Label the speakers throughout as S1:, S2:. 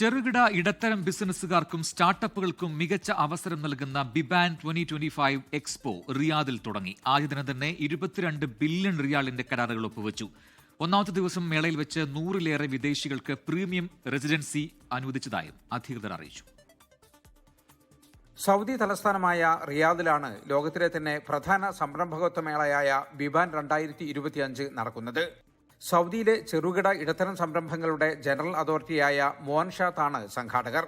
S1: ചെറുകിട ഇടത്തരം ബിസിനസ്സുകാർക്കും സ്റ്റാർട്ടപ്പുകൾക്കും മികച്ച അവസരം നൽകുന്ന Biban twenty twenty five expo റിയാദിൽ തുടങ്ങി. ആദ്യ ദിനം തന്നെ ഇരുപത്തിരണ്ട് ബില്യൺ റിയാലിന്റെ കരാറുകൾ ഒപ്പുവച്ചു. ഒന്നാമത്തെ ദിവസം മേളയിൽ വെച്ച് നൂറിലേറെ വിദേശികൾക്ക് പ്രീമിയം റെസിഡൻസി അനുവദിച്ചതായും അധികൃതർ അറിയിച്ചു.
S2: സൗദി തലസ്ഥാനമായ റിയാദിലാണ് ലോകത്തിലെ തന്നെ പ്രധാന സംരംഭകത്വ മേളയായ ബിബാൻ രണ്ടായിരത്തി ഇരുപത്തിയഞ്ച് നടക്കുന്നത്. സൗദിയിലെ ചെറുകിട ഇടത്തരം സംരംഭങ്ങളുടെ ജനറൽ അതോറിറ്റിയായ മോഹൻ ഷാത്താണ് സംഘാടകർ.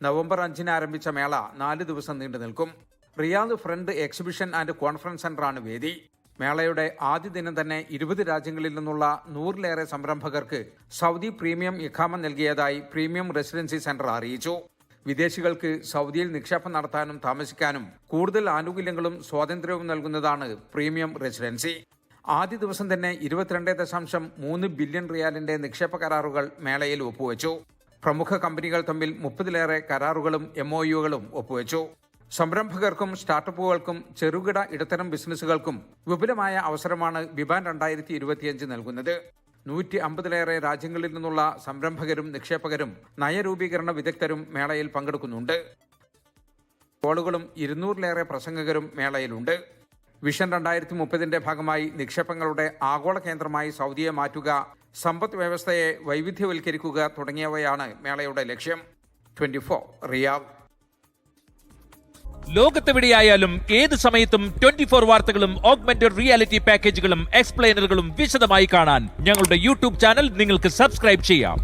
S2: നവംബർ അഞ്ചിന് ആരംഭിച്ച മേള നാല് ദിവസം നീണ്ടു നിൽക്കും. Riyadh front exhibition and conference സെന്ററാണ് വേദി. മേളയുടെ ആദ്യ ദിനം തന്നെ ഇരുപത് രാജ്യങ്ങളിൽ നിന്നുള്ള നൂറിലേറെ സംരംഭകർക്ക് സൗദി പ്രീമിയം ഇഖാമ നൽകിയതായി പ്രീമിയം റെസിഡൻസി സെന്റർ അറിയിച്ചു. വിദേശികൾക്ക് സൗദിയിൽ നിക്ഷേപം നടത്താനും താമസിക്കാനും കൂടുതൽ ആനുകൂല്യങ്ങളും സ്വാതന്ത്ര്യവും നൽകുന്നതാണ് പ്രീമിയം റെസിഡൻസി. ആദ്യ ദിവസം തന്നെ ഇരുപത്തിരണ്ട് ദശാംശം മൂന്ന് ബില്യൺ റിയാലിന്റെ നിക്ഷേപ കരാറുകൾ മേളയിൽ ഒപ്പുവെച്ചു. പ്രമുഖ കമ്പനികൾ തമ്മിൽ മുപ്പതിലേറെ കരാറുകളും എംഒയുകളും ഒപ്പുവെച്ചു. സംരംഭകർക്കും സ്റ്റാർട്ടപ്പുകൾക്കും ചെറുകിട ഇടത്തരം ബിസിനസ്സുകൾക്കും വിപുലമായ അവസരമാണ് വിബാൻ രണ്ടായിരത്തി ഇരുപത്തിയഞ്ച് നൽകുന്നത്. നൂറ്റി അമ്പതിലേറെ രാജ്യങ്ങളിൽ നിന്നുള്ള സംരംഭകരും നിക്ഷേപകരും നയരൂപീകരണ വിദഗ്ധരും മേളയിൽ പങ്കെടുക്കുന്നുണ്ട്. കോളുകളും ഇരുന്നൂറിലേറെ പ്രസംഗകരും മേളയിലുണ്ട്. വിഷൻ രണ്ടായിരത്തി മുപ്പതിന്റെ ഭാഗമായി നിക്ഷേപങ്ങളുടെ ആഗോള കേന്ദ്രമായി സൗദിയെ മാറ്റുക സമ്പദ് വ്യവസ്ഥയെ വൈവിധ്യവൽക്കരിക്കുക തുടങ്ങിയവയാണ് മേളയുടെ ലക്ഷ്യം. Twenty four Riyadh.
S3: ലോകത്തെവിടെയായാലും ഏത് സമയത്തും ട്വന്റി ഫോർ വാർത്തകളും ഓഗ്മെന്റഡ് റിയാലിറ്റി പാക്കേജുകളും എക്സ്പ്ലെയിനറുകളും വിശദമായി കാണാൻ ഞങ്ങളുടെ യൂട്യൂബ് ചാനൽ നിങ്ങൾക്ക് സബ്സ്ക്രൈബ് ചെയ്യാം.